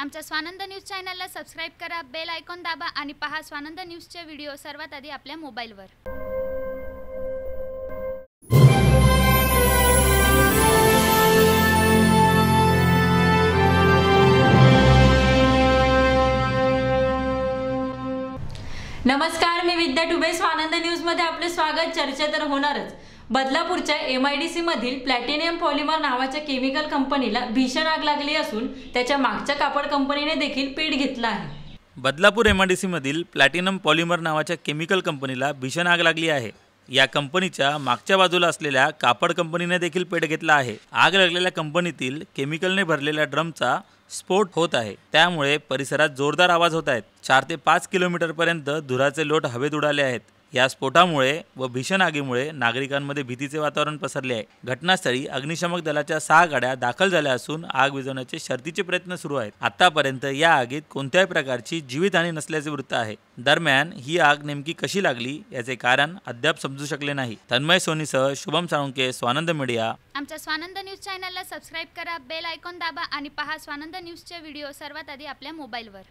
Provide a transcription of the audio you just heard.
आमच्या स्वानंद न्यूज चॅनलला सबस्क्राईब करा बेल आयकॉन दाबा आणि पहा स्वानंद न्यूजचे व्हिडिओ सर्वात आधी आपल्या मोबाईलवर. नमस्कार मी विद्या टुबे. स्वानंद न्यूजमध्ये आपले स्वागत. चर्चा तर होणारच. बदलापूरच्या एम आय डी सीमधील प्लॅटिनियम पॉलिमर नावाच्या केमिकल कंपनीला भीषण आग लागली असून त्याच्या मागच्या कापड कंपनीने देखील पेट घेतला आहे. बदलापूर एम आय डी सीमधील प्लॅटिनम पॉलिमर नावाच्या केमिकल कंपनीला भीषण आग लागली आहे. या कंपनीच्या मागच्या बाजूला असलेल्या कापड कंपनीने देखील पेट घेतला आहे. आग लागलेल्या कंपनीतील केमिकलने भरलेल्या ड्रमचा स्फोट होत आहे. त्यामुळे परिसरात जोरदार आवाज होत आहेत. चार ते पाच किलोमीटरपर्यंत धुराचे लोट हवेत उडाले आहेत. या स्फोटामुळे व भीषण आगीमुळे नागरिकांमध्ये भीतीचे वातावरण पसरले आहे. घटनास्थळी अग्निशमक दलाच्या सहा गाड्या दाखल झाल्या असून आग विझवण्याचे शर्तीचे प्रयत्न सुरू आहेत. आतापर्यंत या आगीत कोणत्याही प्रकारची जीवितहानी नसल्याचे वृत्त आहे. दरम्यान ही आग नेमकी कशी लागली याचे कारण अद्याप समजू शकले नाही. तन्मय सोनीसह शुभम साळुंके स्वानंद मीडिया. आमच्या स्वानंद न्यूज चॅनलला सबस्क्राईब करा बेल आयकॉन दाबा आणि पहा स्वानंद न्यूजचे व्हिडिओ सर्वात आधी आपल्या मोबाईलवर.